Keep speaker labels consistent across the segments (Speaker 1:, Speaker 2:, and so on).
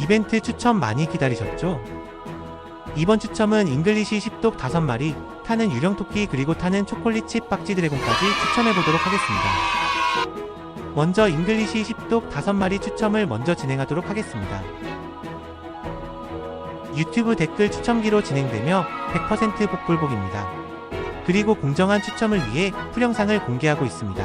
Speaker 1: 이벤트 추첨 많이 기다리셨죠? 이번 추첨은 잉글리시 10독 5마리, 타는 유령 토끼 그리고 타는 초콜릿 칩 박쥐 드래곤까지 추첨해 보도록 하겠습니다. 먼저 잉글리시 10독 5마리 추첨을 먼저 진행하도록 하겠습니다. 유튜브 댓글 추첨기로 진행되며 100% 복불복입니다. 그리고 공정한 추첨을 위해 풀영상을 공개하고 있습니다.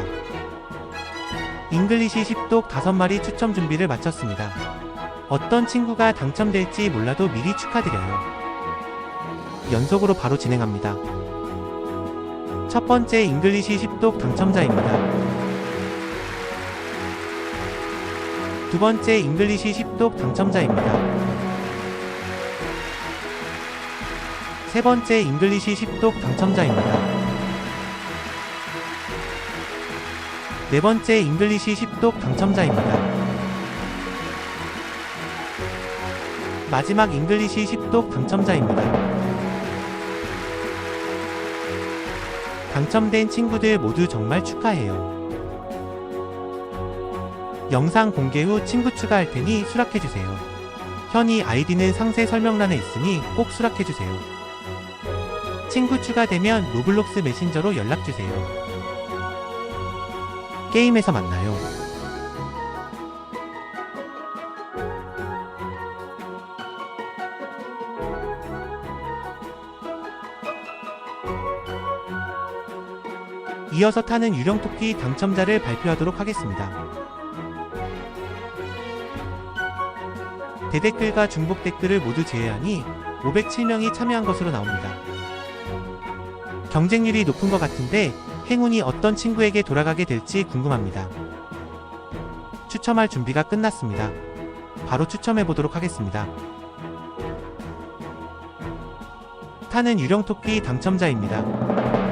Speaker 1: 잉글리시 10독 5마리 추첨 준비를 마쳤습니다. 어떤 친구가 당첨될지 몰라도 미리 축하드려요. 연속으로 바로 진행합니다. 첫 번째 잉글리시 10독 당첨자입니다. 두 번째 잉글리시 10독 당첨자입니다. 세 번째 잉글리시 10독 당첨자입니다. 네 번째 잉글리시 10독 당첨자입니다. 마지막 잉글리시 10독 당첨자입니다. 당첨된 친구들 모두 정말 축하해요. 영상 공개 후 친구 추가할 테니 수락해주세요. 현이 아이디는 상세 설명란에 있으니 꼭 수락해주세요. 친구 추가되면 로블록스 메신저로 연락주세요. 게임에서 만나요. 이어서 타는 유령 토끼 당첨자를 발표하도록 하겠습니다. 대댓글과 중복 댓글을 모두 제외하니 507명이 참여한 것으로 나옵니다. 경쟁률이 높은 것 같은데 행운이 어떤 친구에게 돌아가게 될지 궁금합니다. 추첨할 준비가 끝났습니다. 바로 추첨해 보도록 하겠습니다. 타는 유령 토끼 당첨자입니다.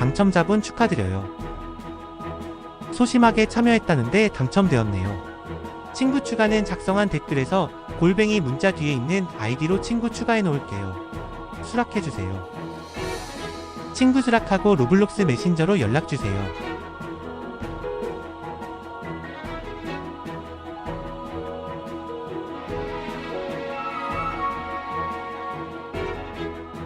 Speaker 1: 당첨자분 축하드려요. 소심하게 참여했다는데 당첨되었네요. 친구 추가는 작성한 댓글에서 골뱅이 문자 뒤에 있는 아이디로 친구 추가해 놓을게요. 수락해주세요. 친구 수락하고 로블록스 메신저로 연락주세요.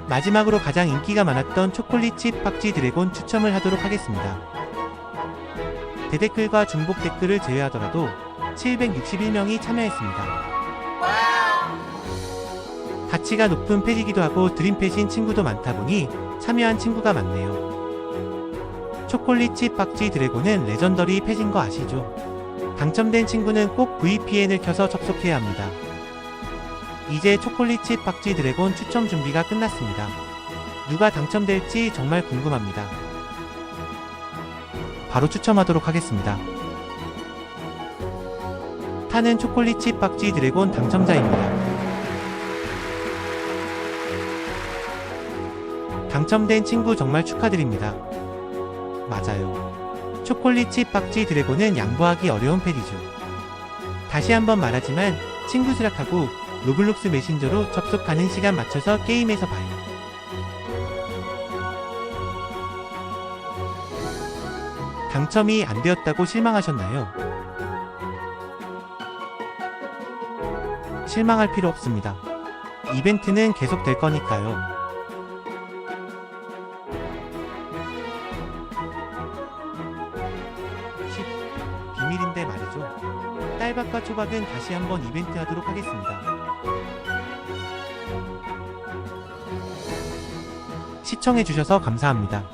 Speaker 1: 마지막으로 가장 인기가 많았던 초콜릿 칩 박쥐 드래곤 추첨을 하도록 하겠습니다. 대댓글과 중복 댓글을 제외하더라도 761명이 참여했습니다. 가치가 높은 펫이기도 하고 드림펫인 친구도 많다 보니 참여한 친구가 많네요. 초콜릿 칩 박쥐 드래곤은 레전더리 펫인 거 아시죠? 당첨된 친구는 꼭 VPN을 켜서 접속해야 합니다. 이제 초콜릿 칩 박쥐 드래곤 추첨 준비가 끝났습니다. 누가 당첨될지 정말 궁금합니다. 바로 추첨하도록 하겠습니다. 타는 초콜릿 칩 박쥐 드래곤 당첨자입니다. 당첨된 친구 정말 축하드립니다. 맞아요. 초콜릿 칩 박쥐 드래곤은 양보하기 어려운 펫이죠. 다시 한번 말하지만 친구 수락하고 로블록스 메신저로 접속하는 시간 맞춰서 게임에서 봐요. 당첨이 안 되었다고 실망하셨나요? 실망할 필요 없습니다. 이벤트는 계속 될 거니까요. 쉿, 비밀인데 말이죠. 딸박과 초박은 다시 한번 이벤트 하도록 하겠습니다. 시청해주셔서 감사합니다.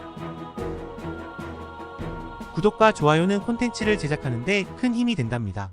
Speaker 1: 구독과 좋아요는 콘텐츠를 제작하는데 큰 힘이 된답니다.